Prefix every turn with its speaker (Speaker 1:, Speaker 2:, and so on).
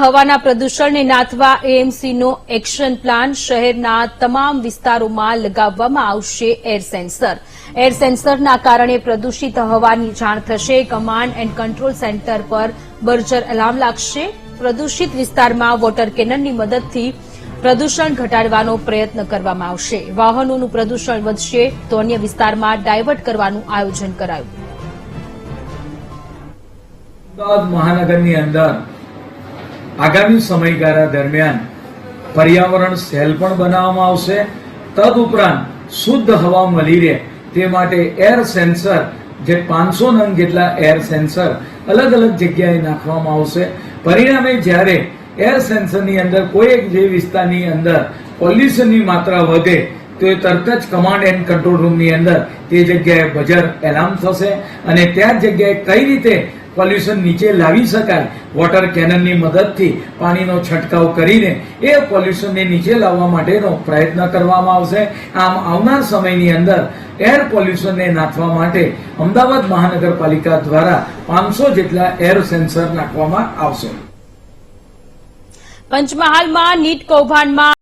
Speaker 1: હવાના પ્રદૂષણને નાથવા એએમસીનો એક્શન પ્લાન શહેરના તમામ વિસ્તારોમાં લગાવવામાં આવશે એર સેન્સર. એર સેન્સરના કારણે પ્રદૂષિત હવાની જાણ થશે. કમાન્ડ એન્ડ કંટ્રોલ સેન્ટર પર બર્જર એલાર્મ લાગશે. પ્રદૂષિત વિસ્તારમાં વોટર કેનનની મદદથી પ્રદૂષણ ઘટાડવાનો પ્રયત્ન કરવામાં આવશે. વાહનોનું પ્રદૂષણ વધશે તો અન્ય વિસ્તારમાં ડાયવર્ટ કરવાનું આયોજન કરાયું.
Speaker 2: અમદાવાદ મહાનગરની અંદર આગામી સમયગાળા દરમિયાન પર્યાવરણ સેલ પણ બનાવવામાં આવશે. તદુપરાંત શુદ્ધ હવા મળી રહે તે માટે એર સેન્સર, જે પાંચસો નંગ જેટલા એર સેન્સર અલગ અલગ જગ્યાએ નાખવામાં આવશે. પરિણામે જ્યારે એર સેન્સરની અંદર કોઈ એક જે વિસ્તારની અંદર પોલ્યુશનની માત્રા વધે, તો એ તરત જ કમાન્ડ એન્ડ કંટ્રોલ રૂમની અંદર તે જગ્યાએ બજર એલાર્મ થશે અને ત્યાં જગ્યાએ કઈ રીતે પોલ્યુશન નીચે લાવી શકાય. વોટર કેનનની મદદથી પાણીનો છંટકાવ કરીને એ પોલ્યુશનને નીચે લાવવા માટેનો પ્રયત્ન કરવામાં આવશે. આમ આવનાર સમયની અંદર એર પોલ્યુશનને નાથવા માટે અમદાવાદ મહાનગરપાલિકા દ્વારા પાંચસો જેટલા એર સેન્સર નાખવામાં આવશે.
Speaker 1: પંચમહાલમાં નીટ કૌભાંડમાં